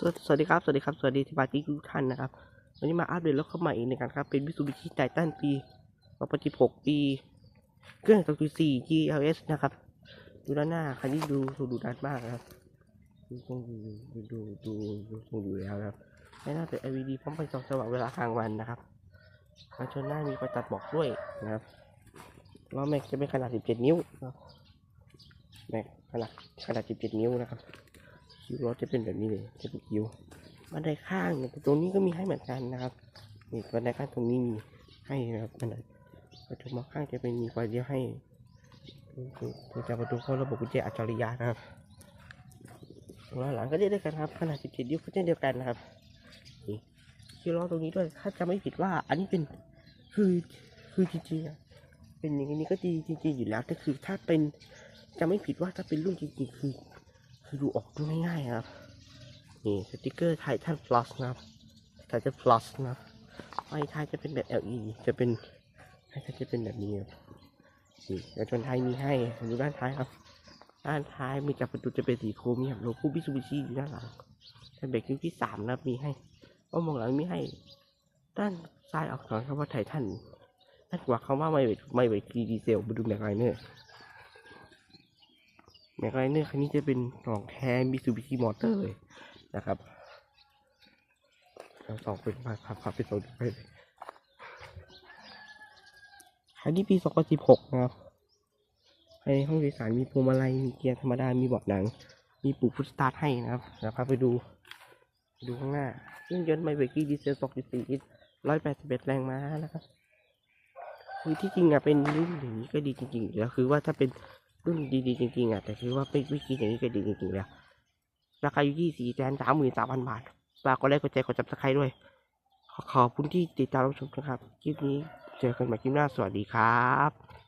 สวัสดีครับ สวัสดีครับ สวัสดีสมาชิกทุกท่านนะครับ วันนี้มาอัปเดตรถเข้าม่อีกหนึ่งกันครับ เป็น Mitsubishi Titan ปี2016ปีเครื่อง2.4 GLS นะครับ ดูด้านหน้า คันนี้ดูดูดูดันมากนะครับ ดูตรงดูดูดูดูดูตรงดูแล้วนะครับไม่น่าเป็น LED พร้อมไฟส่องสว่างเวลากลางวันนะครับมาชนหน้ามีไฟตัดหมอกด้วยนะครับล้อแม็กจะเป็นขนาด 17 นิ้วนะครับแม็กขนาดขนาด 17 นิ้วนะครับ คิวรถจะเป็นแบบนี้เลยจะเป็นคิวบันไดข้างเนี่ยตรงนี้ก็มีให้เหมือนกันนะครับนี่บันไดข้างตรงนี้มีให้นะครับบันไดประตูมองข้างจะเป็นมีไฟเลี้ยวให้ตัวจากประตูเข้าระบบกุญแจอัจฉริยะนะครับตัวหลังก็ได้ด้วกันครับขนาด 17 นิ้วก็เช่นเดียวกันนะครับนี่คิวล้อตรงนี้ด้วยถ้าจะไม่ผิดว่า อันนี้เป็นคือคือจริงๆอะเป็นอย่างนี้ก็ดีจริง ๆ อยู่แล้วแต่คือถ้าเป็นจะไม่ผิดว่าถ้าเป็นรุ่นจริงๆคือ คือดูออกดูง่ายๆครับ นี่สติกเกอร์ไททัน plus นะครับไททัน plus นะไฟท้ายจะเป็นแบบ LED จะเป็นไฟท้ายจะเป็นแบบนี้ครับนี่แล้วชนท้ายมีให้ดูด้านท้ายครับ ด้านท้ายมีกับประตูจะเป็นสีโครเมียมโลโก้บิซูบิชิอยู่ด้านหลังแต่เบรกนิ้วที่สามนะครับมีให้อ้อมองหลังมีให้ ด้านซ้ายออกสอนคำว่าไททันด้านขวาคำว่าไม่เวทไม่เวทดีเซลมาดูแมกไลเนอร์ แม็กไลเนอร์คันนี้จะเป็นของแท้มิซูบิชิมอเตอร์เลยนะครับเราสองเป็นมาขับขับไปสองไปเลยคันนี้ปี 2016 นะครับภายในห้องโดยสารมีพวงมาลัย มีเกียร์ธรรมดา มีเบาะหนัง มีปุ่มพุทสตาร์ทให้นะครับเดี๋ยวพาไปดู ดูข้างหน้าเครื่องยนต์ไมเบรกี้ดีเซล 2.4 ลิตร 181 แรงม้านะครับ คือที่จริงอะเป็นรุ่นอย่างนี้ก็ดีจริงๆแล้วคือว่าถ้าเป็น รุ่นดีๆจริงๆอะแต่คือว่าไม่ไม่คิดอย่างนี้ก็ดีจริงๆแล้วราคาอยู่ที่สี่แสนสามหมื่นสามพันบาทฝากกดไลค์กดแชร์กดจับสไครด้วยขอขอบคุณที่ติดตามรับชมนะครับคลิปนี้เจอกันใหม่คลิปหน้าสวัสดีครับ